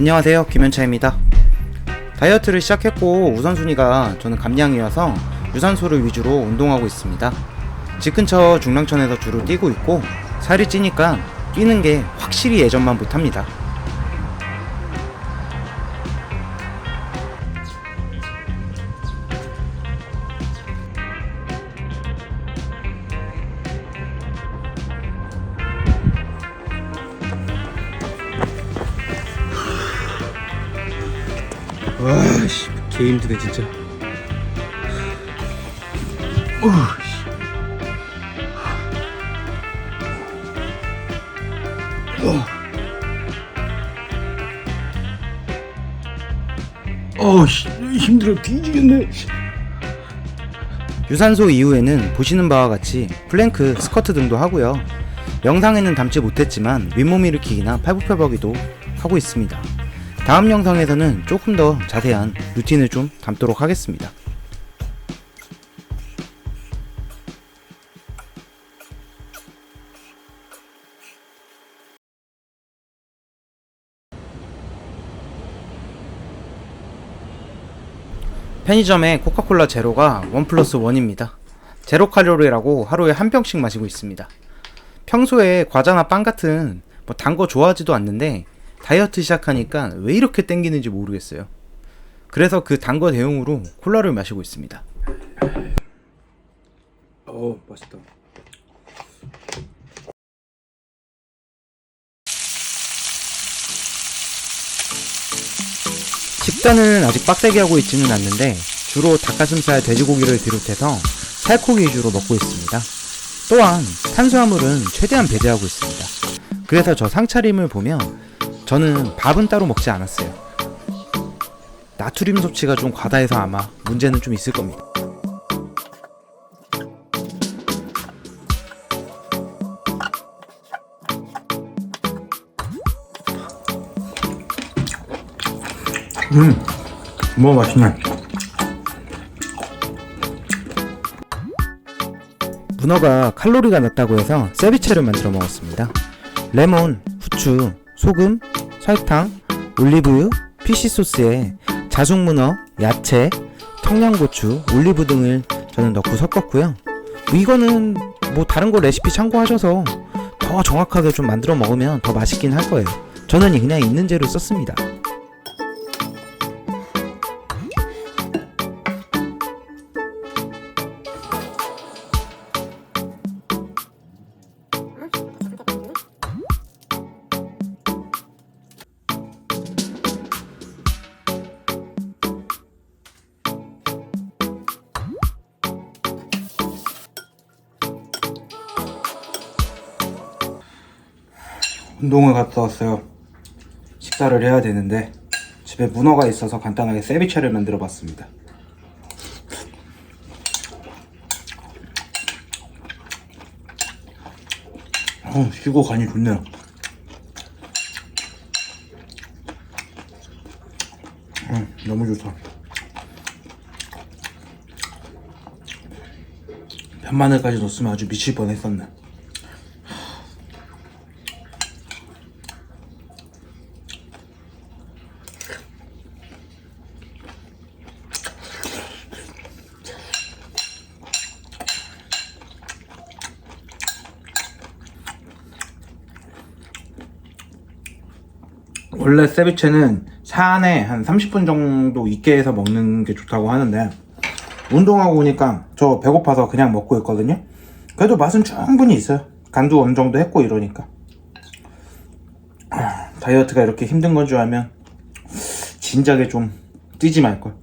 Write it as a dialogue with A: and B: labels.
A: 안녕하세요. 김현차입니다. 다이어트를 시작했고 우선순위가 저는 감량이어서 유산소를 위주로 운동하고 있습니다. 집 근처 중랑천에서 주로 뛰고 있고 살이 찌니까 뛰는 게 확실히 예전만 못합니다
B: 와씨 개 힘드네 진짜 어우, 힘들어 뒤지겠네 씨.
A: 유산소 이후에는 보시는 바와 같이 플랭크, 스쿼트 등도 하고요. 영상에는 담지 못했지만 윗몸 일으키기나 팔굽혀펴기도 하고 있습니다. 다음 영상에서는 조금 더 자세한 루틴을 좀 담도록 하겠습니다. 편의점에 코카콜라 제로가 원 플러스 원입니다. 제로 칼로리라고 하루에 한 병씩 마시고 있습니다. 평소에 과자나 빵 같은 뭐 단 거 좋아하지도 않는데 다이어트 시작하니까 왜 이렇게 땡기는지 모르겠어요. 그래서 그 단 거 대용으로 콜라를 마시고 있습니다.
B: 어 맛있다
A: 식단은 아직 빡세게 하고 있지는 않는데 주로 닭가슴살, 돼지고기를 비롯해서 살코기 위주로 먹고 있습니다. 또한 탄수화물은 최대한 배제하고 있습니다. 그래서 저 상차림을 보면 저는 밥은 따로 먹지 않았어요. 나트륨 섭취가 좀 과다해서 아마 문제는 좀 있을 겁니다.
B: 뭐 맛있네
A: 문어가 칼로리가 낮다고 해서 세비체를 만들어 먹었습니다. 레몬, 후추, 소금, 설탕, 올리브유, 피시 소스에 자숙문어, 야채, 청양고추, 올리브 등을 저는 넣고 섞었고요. 이거는 뭐 다른 거 레시피 참고하셔서 더 정확하게 좀 만들어 먹으면 더 맛있긴 할 거예요. 저는 그냥 있는 재료 썼습니다.
B: 운동을 갔다 왔어요. 식사를 해야 되는데 집에 문어가 있어서 간단하게 세비체를 만들어 봤습니다. 어, 쉬고 간이 좋네요. 음, 너무 좋다. 편마늘까지 넣었으면 아주 미칠 뻔했었네 원래 세비체는 차 안에 한 30분 정도 있게 해서 먹는 게 좋다고 하는데 운동하고 오니까 저 배고파서 그냥 먹고 있거든요. 그래도 맛은 충분히 있어요. 간도 어느 정도 했고 이러니까. 아, 다이어트가 이렇게 힘든 건 줄 알면 진작에 좀 뛰지 말걸